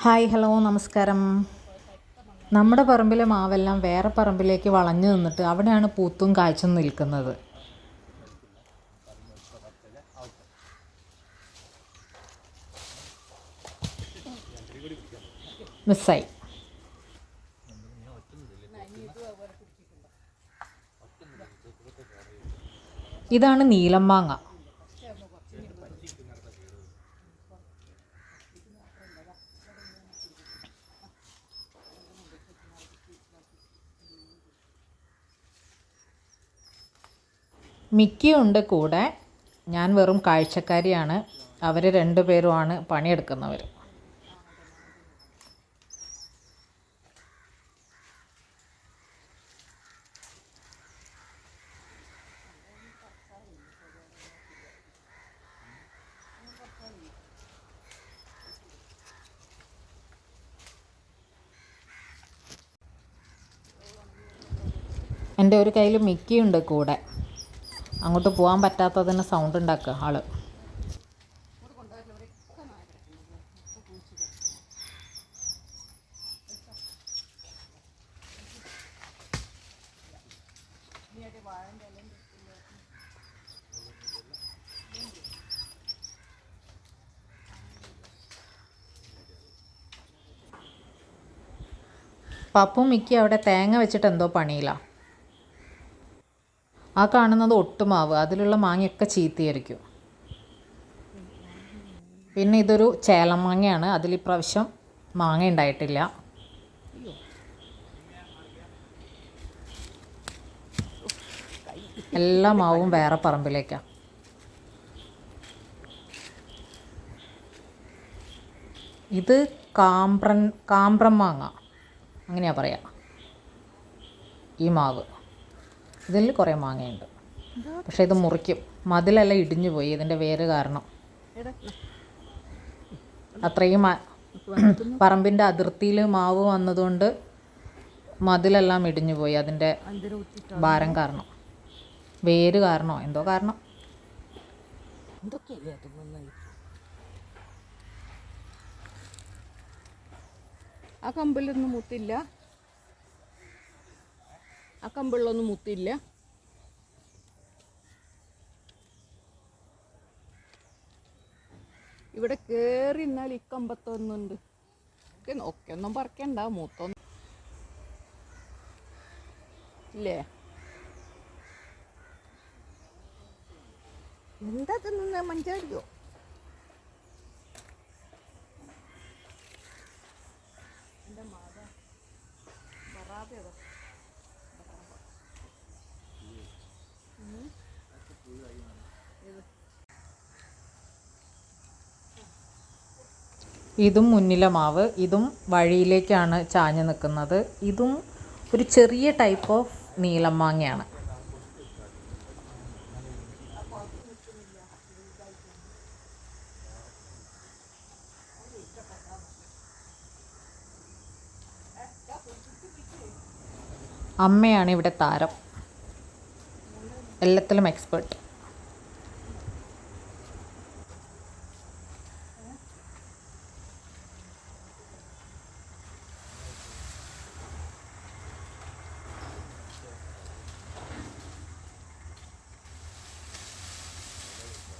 Hi hello നമസ്കാരം. നമ്മുടെ പറമ്പിലെ മാവെല്ലാം വേറെ പറമ്പിലേക്ക് വളഞ്ഞു നിന്നിട്ട് അവിടെയാണ് പൂത്തും കായ്ച്ചും നിൽക്കുന്നത്. മിസ്സായി. ഇതാണ് നീലം മിക്കിയുണ്ട് കൂടെ. ഞാൻ വെറും കാഴ്ചക്കാരിയാണ്. അവർ രണ്ടുപേരുമാണ് പണിയെടുക്കുന്നവർ എന്റെ ഒരു കയ്യിൽ മിക്കിയുണ്ട് കൂടെ. അങ്ങോട്ട് പോകാൻ പറ്റാത്തതിന് സൗണ്ട് ഉണ്ടാക്കുക ആൾ. പപ്പും മിക്കി അവിടെ തേങ്ങ വെച്ചിട്ട് എന്തോ പണിയിലാണ് ആ കാണുന്നത് ഒട്ടുമാവ്. അതിലുള്ള മാങ്ങയൊക്കെ ചീത്തയായിരിക്കും. പിന്നെ ഇതൊരു ചേലമാങ്ങയാണ് അതിൽ ഇപ്രാവശ്യം മാങ്ങ ഉണ്ടായിട്ടില്ല. എല്ലാ മാവും വേറെ പറമ്പിലേക്കാണ് ഇത് കാമ്പ്രൻ കാമ്പ്രം മാങ്ങ. അങ്ങനെയാ പറയാ. ഈ മാവ്. ഇതിൽ കുറേ മാങ്ങയുണ്ട്. പക്ഷെ ഇത് മുറിക്കും. മതിലെല്ലാം ഇടിഞ്ഞു പോയി. ഇതിന്റെ വേര് കാരണം. അത്രയും പറമ്പിന്റെ അതിർത്തിയിൽ മാവ് വന്നതുകൊണ്ട് മതിലെല്ലാം ഇടിഞ്ഞു പോയി. അതിന്റെ ഭാരം കാരണം. വേര് കാരണോ? എന്തോ കാരണം. ആ കമ്പിലൊന്നും മുത്തില്ല. ആ കമ്പിളിലൊന്നും മുത്തില്ല. ഇവിടെ കേറി എന്നാൽ ഈ കമ്പത്തൊന്നുണ്ട് ഒക്കെ ഒന്നും പറിക്കണ്ട മൂത്തൊന്നും ഇല്ലേ? എന്താ തിന്നുന്ന മഞ്ചാടിയോ? ഇതും മുന്നിലെ മാവ് ഇതും വഴിയിലേക്കാണ് ചാഞ്ഞ് നിൽക്കുന്നത്. ഇതും ഒരു ചെറിയ ടൈപ്പ് ഓഫ് നീളം മാങ്ങയാണ്. അമ്മയാണ് ഇവിടെ താരം. എല്ലാത്തിലും എക്സ്പേർട്ട്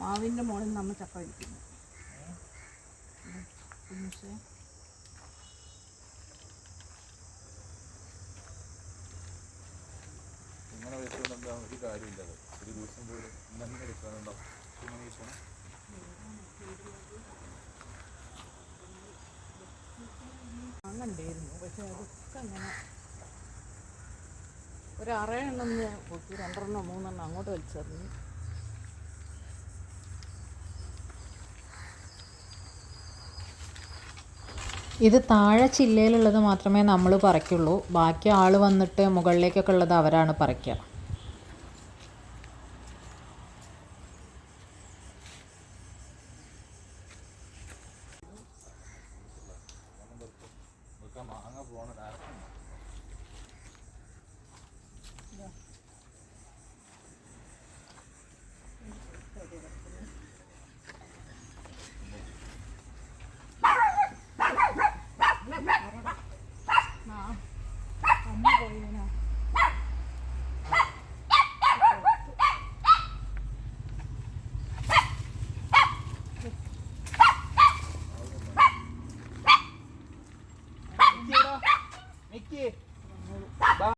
മാവിന്റെ മുകളിൽ നമ്മൾ ചക്ക ഇങ്ങനെ വെച്ചുകൊണ്ട് എന്താ ഒരു കാര്യമില്ലത് ഒരു ദിവസം പോലും ഇന്നെ എടുക്കാനുണ്ടോ ഇങ്ങനെ ഇരിക്കണം. അങ്ങണ്ടായിരുന്നു പക്ഷെ അതൊക്കെ അങ്ങനെ ഒരു അറയെണ്ണം പൊട്ടി രണ്ടെണ്ണം മൂന്നെണ്ണം അങ്ങോട്ട് വലിച്ചെറിഞ്ഞു ഇത് താഴെ ചില്ലയിലുള്ളത് മാത്രമേ നമ്മൾ പറിക്കുള്ളൂ. ബാക്കി ആൾ വന്നിട്ട് മുകളിലേക്കൊക്കെ ഉള്ളത് അവരാണ് പറിക്കുക. മാങ്ങ പോകണ Sige.